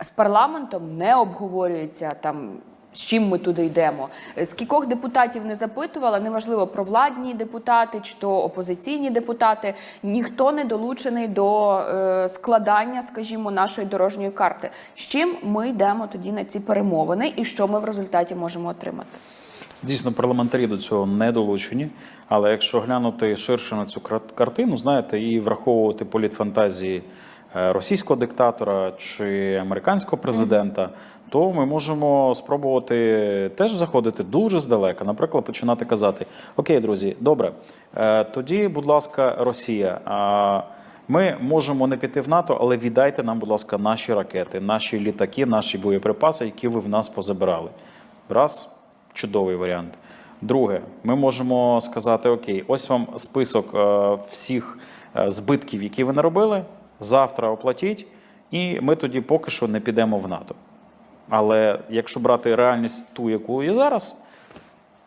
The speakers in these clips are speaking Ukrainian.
з парламентом не обговорюється там. З чим ми туди йдемо? З кількох депутатів не запитувала, неважливо провладні депутати чи то опозиційні депутати. Ніхто не долучений до е, складання, скажімо, нашої дорожньої карти. З чим ми йдемо тоді на ці перемовини, і що ми в результаті можемо отримати? Дійсно, парламентарі до цього не долучені. Але якщо глянути ширше на цю кар- картину, знаєте, і враховувати політфантазії російського диктатора чи американського президента, то ми можемо спробувати теж заходити дуже здалека. Наприклад, починати казати: Окей, друзі, добре, е, тоді, будь ласка, Росія. Ми можемо не піти в НАТО, але віддайте нам, будь ласка, наші ракети, наші літаки, наші боєприпаси, які ви в нас позабирали. Раз чудовий варіант. Друге, ми можемо сказати: Окей, ось вам список е, всіх е, збитків, які ви наробили. Завтра оплатіть, і ми тоді поки що не підемо в НАТО. Але якщо брати реальність ту, яку є зараз,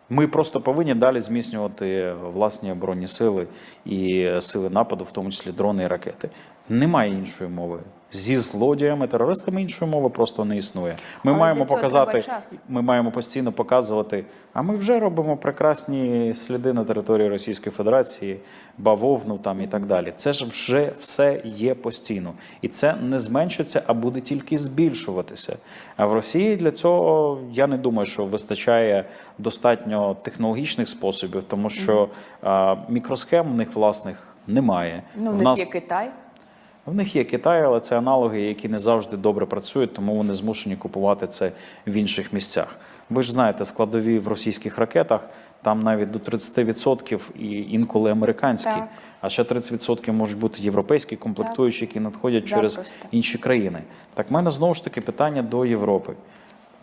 ми просто повинні далі зміцнювати власні оборонні сили і сили нападу, в тому числі дрони і ракети. Немає іншої мови. Зі злодіями, терористами іншої мови просто не існує. Ми Але маємо показати, ми маємо постійно показувати. А ми вже робимо прекрасні сліди на території Російської Федерації, бавовну там і так далі. Це ж вже все є постійно, і це не зменшиться, а буде тільки збільшуватися. А в Росії для цього я не думаю, що вистачає достатньо технологічних способів, тому що а, мікросхем в них власних немає. Ну, в нас є Китай. В них є Китай, але це аналоги, які не завжди добре працюють, тому вони змушені купувати це в інших місцях. Ви ж знаєте, складові в російських ракетах там навіть до 30% і інколи американські, Так. а ще 30% можуть бути європейські комплектуючі, які надходять через Запросто. інші країни. Так, в мене знову ж таки питання до Європи.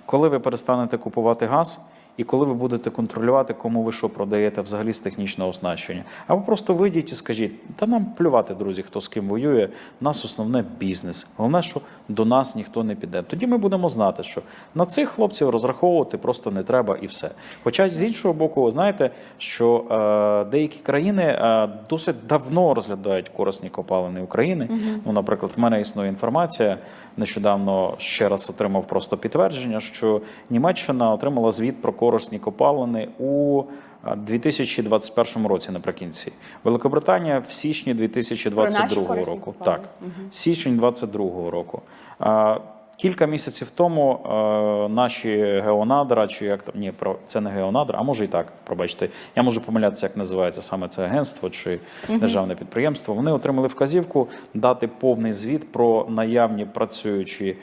Коли ви перестанете купувати газ, і коли ви будете контролювати, кому ви що продаєте взагалі з технічного оснащення, або просто вийдіть і скажіть, та нам плювати, друзі, хто з ким воює. У нас основне бізнес. Головне, що до нас ніхто не піде. Тоді ми будемо знати, що на цих хлопців розраховувати просто не треба і все. Хоча з іншого боку, ви знаєте, що е, деякі країни е, досить давно розглядають корисні копалини України. Ну, наприклад, в мене існує інформація. Нещодавно ще раз отримав просто підтвердження, що Німеччина отримала звіт про корисні копалини у е, 2021 році наприкінці. Великобританія в січні 2022 року. Так, січень 2022 року. А, Кілька місяців тому е, наші геонадра, чи як там ні, про це не геонадра, а може і так, пробачте. Я можу помилятися, як називається саме це агентство чи державне підприємство. Вони отримали вказівку дати повний звіт про наявні працюючі